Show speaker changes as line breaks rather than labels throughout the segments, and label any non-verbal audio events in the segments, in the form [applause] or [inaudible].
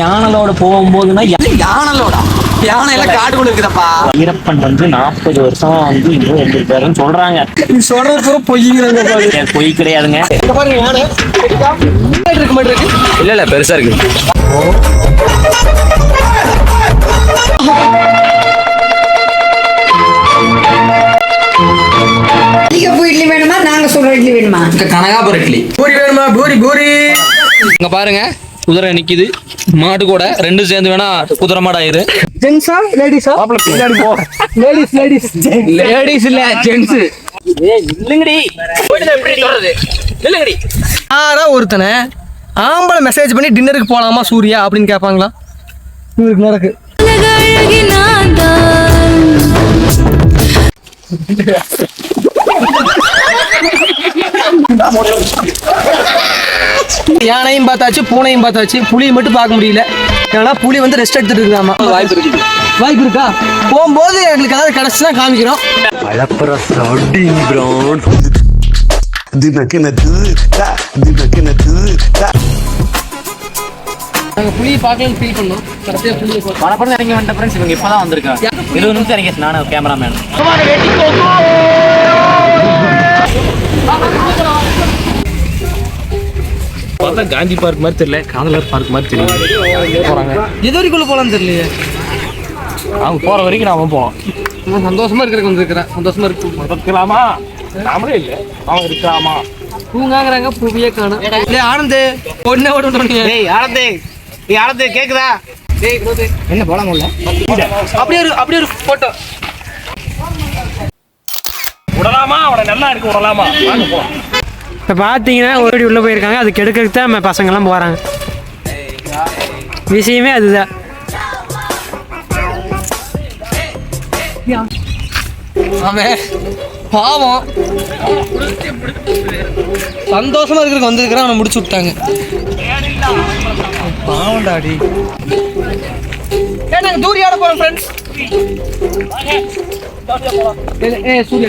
யானலோட போகும்போதுன்னா
யானலோடா? யானை எல்லாம் காட்டுக்குள்ள இருக்குதப்பா.
வீரப்பன் வந்து நாற்பது வருஷம் வந்து இன்னும் இருந்திருக்காருன்னு சொல்றாங்க.
நீ சொல்றது பூரா.
அது பொய் கிடையாதுங்க.
இங்க பாருங்க யானை. இருக்கு மாதிரி இருக்கு.
இல்ல இல்ல பெருசா இருக்கு.
இட்லி வேணுமா? நாங்க சொல்ற இட்லி வேணுமா?
கனகாபுரம் இட்லி. பூரி வேணுமா? பூரி பூரி.
இங்க பாருங்க. குதிரை நிக்குது. மாடு கூட ரெண்டும் சேர்ந்து வேணா குதிரை மாடு ஆயிரு
ஜென்ஸா லேடிஸா லேடிஸ் லேடிஸ்
லேடிஸ் இல்ல ஜென்ஸ்
இல்லைங்கடி
யாரா ஒருத்தனை ஆம்பளை மெசேஜ் பண்ணி டின்னருக்கு போலாமா சூர்யா அப்படின்னு கேட்பாங்களா இவருக்கு நடக்கு. [laughs] யானையும் பார்த்தாச்சு பூனையும் பார்த்தாச்சு. புலியை மட்டும் பார்க்க முடியல. ஏன்னா புலி வந்து ரெஸ்ட் எடுத்துட்டு இருக்காமா?
வாய்ப்பு இருக்குது.
வாய்ப்பு இருக்கா? போகும்போது எங்களுக்கு ஏதாவது கிடைச்சுன்னா காமிக்கிறோம்.
தினக்கினது தினக்கினது
நாங்க புலியை பார்க்கலாம்னு ஃபீல் பண்ணோம். கடைசியா புலியை பார்த்தோம்.
மனப்படம் இறங்கி வந்துட்ட ஃப்ரெண்ட்ஸ் இவங்க இப்பதான் வந்திருக்காங்க. இருபது நிமிஷம் இறங்கி நானும் கேமராமேன்
பார்த்தா காந்தி பார்க் மாதிரி தெரியல காதலர் பார்க் மாதிரி தெரியும் போறாங்க.
எது வரைக்குள்ள போலாம்னு தெரியலையே.
அவங்க போற வரைக்கும் நாம போவோம்
நான் சந்தோஷமா இருக்கிறதுக்கு வந்திருக்கிறேன். சந்தோஷமா இருக்கு.
இருக்கலாமா. நாமளே இல்ல. அவங்க இருக்கலாமா?
பூங்காங்கிறாங்க பூவியே காணும். டேய் ஆனந்த் பொண்ணை ஓட விட்டோம்
ஏய் ஆனந்தே ஏய் ஆனந்தே கேக்குதா?
டேய்.
என்ன போலாம் உள்ள?
அப்படியே ஒரு அப்படியே ஒரு போட்டோ.
விடலாமா? அவனை நல்லா இருக்கு விடலாமா? வாங்க போலாம்.
இப்போ பார்த்தீங்கன்னா ஓடி உள்ளே போயிருக்காங்க. அது கெடுக்கிறதுக்கு தான் நம்ம பசங்கள்லாம் போகிறாங்க விஷயமே அதுதான்.
அவன் பாவம். சந்தோஷமா இருக்கிறதுக்கு வந்திருக்கிறான் அவனை முடிச்சு விட்டாங்க. பாவம்டாடி. ஏ நாங்க தூரியாட போறோம் ஃப்ரெண்ட்ஸ் ஏ சூர்யா.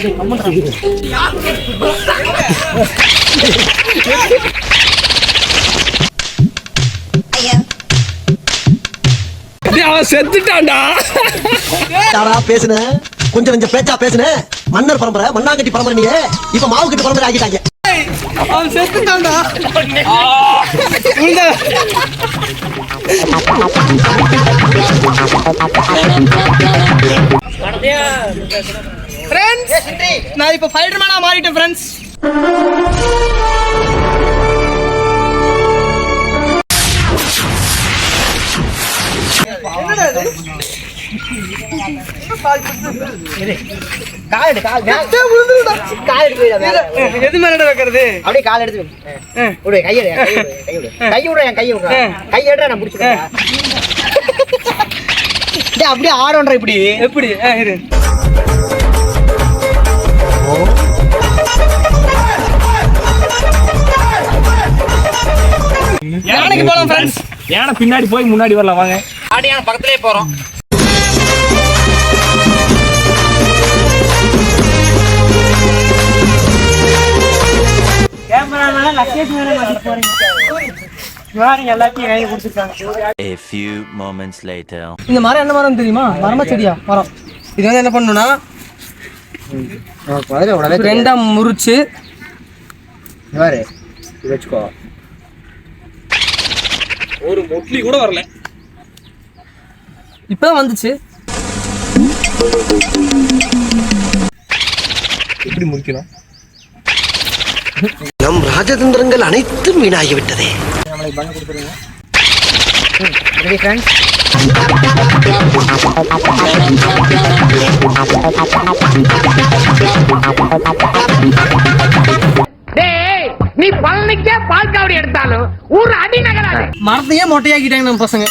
அவன் செத்துட்டான்டா
யாரா பேசுன கொஞ்சம் கொஞ்சம் பேச்சா பேசுன. மன்னர் பரம்பரை மண்ணாங்கட்டி பரம்பரை நீ இப்ப மாவு கட்டி பரம்பரை ஆக்கிட்டாங்க.
அவன் செத்துட்டான்டா. உள்ள ஃப்ரெண்ட்ஸ் நான் இப்போ ஃபைட்டர் மேனா மாறிட்டேன் ஃப்ரெண்ட்ஸ்
கால் கால் கால் எடுத்து மேல.
எது மேல வைக்கிறது?
அப்படியே கால் எடுத்து. விடு கையை கையை விடு, கையை விடு. கையை நான் பிடிச்சிக்கிறேன் டேய் அப்படியே ஆடுன்றா இப்படி.
எப்படி? இரு. யானைக்கு போலாம் ஃப்ரெண்ட்ஸ்
யானை பின்னாடி போய் முன்னாடி வரலாம் வாங்க.
ஆடியான பக்கத்திலே போறோம்.
A few moments later.
இந்த மரம் என்ன மரம் தெரியுமா? மரமா செடியா? மரம். இது வந்து என்ன பண்ணணும்னா ரெண்டா முறிச்சு
வச்சுக்கோ.
ஒரு மொட்லி கூட வரல.
இப்பதான் வந்துச்சு.
எப்படி முடிக்கணும்
நம் ராஜதந்திரங்கள் அனைத்தும் வீணாகிவிட்டதே.
ரெடி ஃப்ரெண்ட்ஸ்
மரத்தையே மொட்டையாக்கிட்டாங்க நம்ம பசங்க.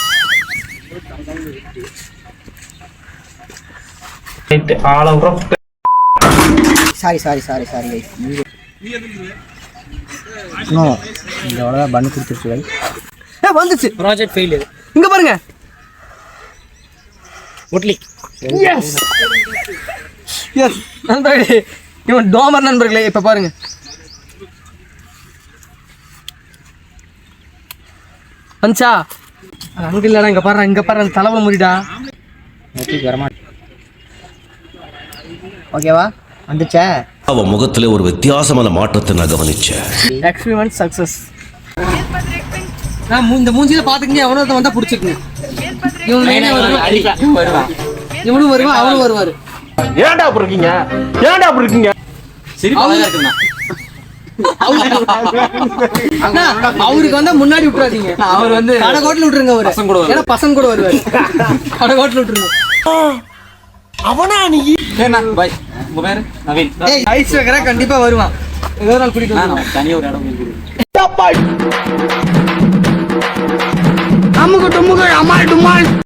Sorry sorry sorry sorry no இந்த அவ்வளோதான் பண்ணு கொடுத்துருச்சு வை
ஏ வந்துச்சு.
ப்ராஜெக்ட் ஃபெயிலியர்
இங்க பாருங்க.
முட்லி
எஸ் எஸ் நண்பர்களே இவன் டோமர் நண்பர்களே இப்ப பாருங்க. வந்துச்சா அங்க இல்லடா இங்க பாரு இங்க பாரு தலைவன் முடிடா.
ஓகேவா வந்துச்சா?
அவன் முகத்துல ஒரு வித்தியாசமான மாற்றத்தை நான் கவனிச்சேன்.
எக்ஸ்பெரிமெண்ட் சக்சஸ் நான் இந்த மூஞ்சில பாத்துக்கிங்க எவனோ வந்தா புடிச்சுக்குங்க இவன் லைனா வருவான். இவனும் வருவான். அவனும் வருவாரு.
சிரிப்பு அழகா இருக்குண்ணா
அண்ணா, அவருக்கு வந்தா முன்னாடி விட்டுறாதீங்க.
அவர் வந்து
கடை கோட்டில் விட்டுருங்க அவரு.
பசங்க கூட வருவாரு.
ஏன்னா பசங்க கூட வருவாரு. கடை கோட்டில் விட்டுருங்க.
ஏண்ணா பாய் உங்க பேரு? நவீன்.
ஐஸ் வைக்கிற கண்டிப்பா வருவான். ஏதோ நாள் கூட்டிட்டு
தனியா ஒரு இடம் இருக்குது
அமுக்கு டுமுக்கு அம்மாள் டுமாள்